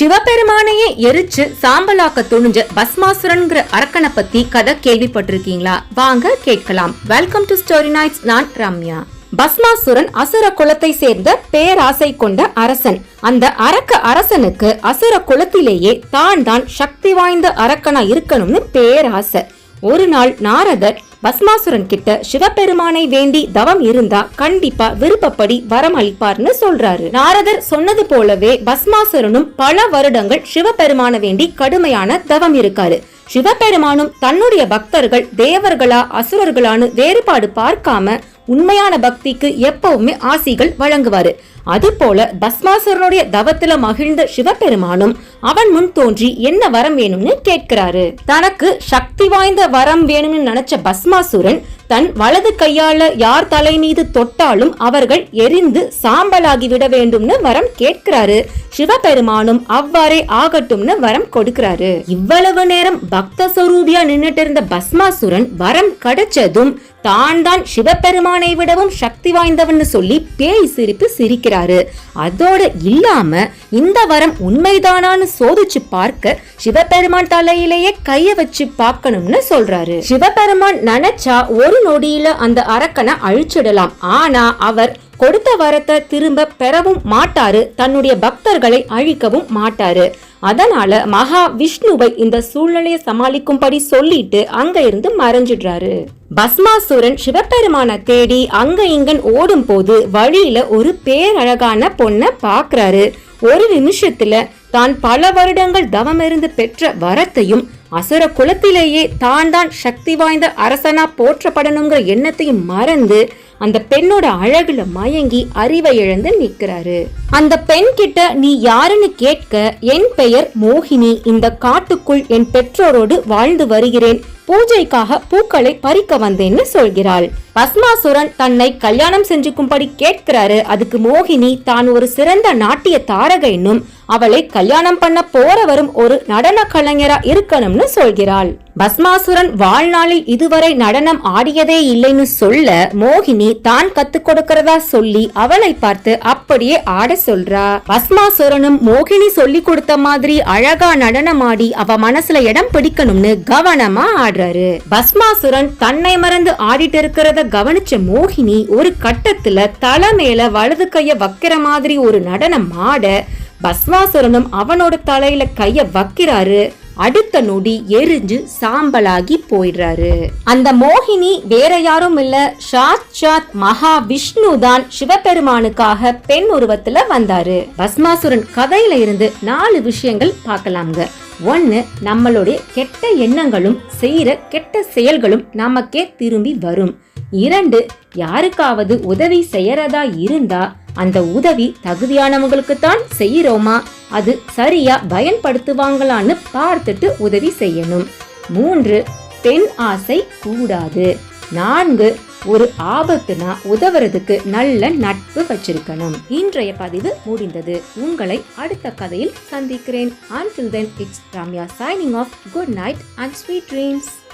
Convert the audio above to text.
சிவபெருமானையே எரிச்சு சாம்பலாக்க துணிஞ்ச பஸ்மாசுரன்கிற அரக்கனை பத்தி கதை கேள்விப்பட்டிருக்கீங்களா? வாங்க கேட்கலாம். வெல்கம் டு ஸ்டோரி நைட்ஸ் நான் ரம்யா. பஸ்மாசுரன் அசுர குலத்தை சேர்ந்த பேராசை கொண்ட அரசன். அந்த அரக்க அரசனுக்கு அசுர குலத்திலேயே தான் தான் சக்தி வாய்ந்த அரக்கனா இருக்கணும்னு பேராசை. ஒரு நாள் நாரதர் பஸ்மாசுரன் கிட்ட சிவபெருமானை வேண்டி தவம் இருந்தா கண்டிப்பா விருப்பப்படி வரம் அளிப்பார்னு சொல்றாரு. நாரதர் சொன்னது போலவே பஸ்மாசுரனும் பல வருடங்கள் சிவபெருமான வேண்டி கடுமையான தவம் இருக்காரு. சிவபெருமானும் தன்னுடைய பக்தர்கள் தேவர்களா அசுரர்களான்னு வேறுபாடு பார்க்காம உண்மையான பக்திக்கு எப்பவுமே ஆசிகள் வழங்குவாரு. அதுபோல பஸ்மாசுரனுடைய தவத்துல மகிழ்ந்த சிவபெருமானும் அவன் முன் தோன்றி என்ன வரம் வேணும்னு கேட்கிறாரு. தனக்கு சக்தி வாய்ந்த வரம் வேணும்னு நினைச்ச பஸ்மாசுரன் தன் வலது கையால யார் தலை மீது தொட்டாலும் அவர்கள் எரிந்து சாம்பலாகி விட வேண்டும்னு வரம் கேட்கிறாரு. சிவபெருமானும் அவ்வாறே ஆகட்டும்னு வரம் கொடுக்கிறாரு. இவ்வளவு நேரம் பக்த சொரூபியா நின்னுட்டு இருந்த பஸ்மாசுரன் வரம் கிடைச்சதும் தான் தான் சிவபெருமானை விடவும் சக்தி வாய்ந்தவன்னு சொல்லி பேய் சிரிப்பு சிரிக்கிறாரு. அதோட இல்லாம இந்த வரம் உண்மைதானான்னு சோதிச்சு பார்க்க சிவபெருமான் தலையிலேயே கைய வச்சு பார்க்கணும்னு சொல்றாரு. சிவபெருமான் நினைச்சா ஒரு நொடியில அந்த அரக்கனை அழிச்சிடலாம். ஆனா அவர் கொடுத்த வரத்தை திரும்ப பெறவும் மாட்டாரு. தன்னுடைய பக்தர்களை அழிக்கவும் மாட்டாரு. அதனால மகா விஷ்ணுவை இந்த சூழ்நிலையை சமாளிக்கும்படி சொல்லிட்டு அங்க இருந்து மறைஞ்சிடுறாரு. பஸ்மாசுரன் சிவபெருமான தேடி அங்க இங்கன் ஓடும் போது வழியில ஒரு பேரழகான பொண்ண பாக்குறாரு. ஒரு நிமிஷத்துல தான் பல வருடங்கள் தவமிருந்து பெற்ற வரத்தையும் அசுர குலத்திலேயே தான் தான் சக்தி வாய்ந்த அரசனா போற்றப்படணுங்கிற எண்ணத்தையும் மறந்து அந்த பெண்ணோட அழகுல மயங்கி அறிவை இழந்து நிக்கிறாரு அந்த பெண் கிட்ட நீ யாருன்னு கேட்க என் பெயர் மோகினி. இந்த காட்டுக்குள் என் பெற்றோரோடு வாழ்ந்து வருகிறேன். பூஜைக்காக பூக்களை பறிக்க வந்தேன்னு சொல்கிறாள். பஸ்மாசுரன் தன்னை கல்யாணம் செஞ்சுக்கும்படி கேட்கிறாரு. அதுக்கு மோகினி தான் ஒரு சிறந்த நாட்டிய தாரகைன்னும் அவளை கல்யாணம் பண்ண போறவரும் ஒரு நடன கலைஞரா இருக்கணும்னு சொல்கிறாள். பஸ்மாசுரன் வாழ்நாளில் இதுவரை நடனம் ஆடியதே இல்லைன்னு சொல்ல மோகினி தான் கத்து கொடுக்கறதா சொல்லி அவளை பார்த்து அப்படியே ஆட சொல்றா. பஸ்மாசுரனும் மோகினி சொல்லி கொடுத்த மாதிரி அழகா நடனமாடி அவ மனசுல இடம் பிடிக்கணும்னு கவனமா ஆடுறாரு. பஸ்மாசுரன் தன்னை மறந்து ஆடிட்டு இருக்கிறத கவனிச்ச மோகினி ஒரு கட்டத்துல தலை மேல வலது கைய வைக்கிற மாதிரி ஒரு நடனம் ஆட பஸ்மாசுரனும் அவனோட தலையில கைய வைக்கிறாரு. அடுத்த நொடி எரிஞ்சு சாம்பலாகி போயிடுறாரு. அந்த மோகினி வேற யாரும் இல்ல. சாட்சாத் மகா விஷ்ணு தான் சிவபெருமானுக்காக பெண் உருவத்துல வந்தாரு. பஸ்மாசுரன் கதையில இருந்து நாலு விஷயங்கள் பார்க்கலாம்ங்க. ஒன்று நம்மளுடைய கெட்ட எண்ணங்களும் செய்யற கெட்ட செயல்களும் நமக்கே திரும்பி வரும். இரண்டு யாருக்காவது உதவி செய்யறதா இருந்தா அந்த உதவி தகுதியானவங்களுக்குத்தான் செய்யறோமா? அது சரியா பயன்படுத்துவாங்களான்னு பார்த்துட்டு உதவி செய்யணும். மூன்று பெண் ஆசை கூடாது. நான்கு ஒரு ஆபத்துனா உதவுறதுக்கு நல்ல நட்பு வச்சிருக்கணும். இன்றைய பதிவு முடிந்தது. உங்களை அடுத்த கதையில் சந்திக்கிறேன். Until then it's Ramya signing off. Good night and sweet dreams.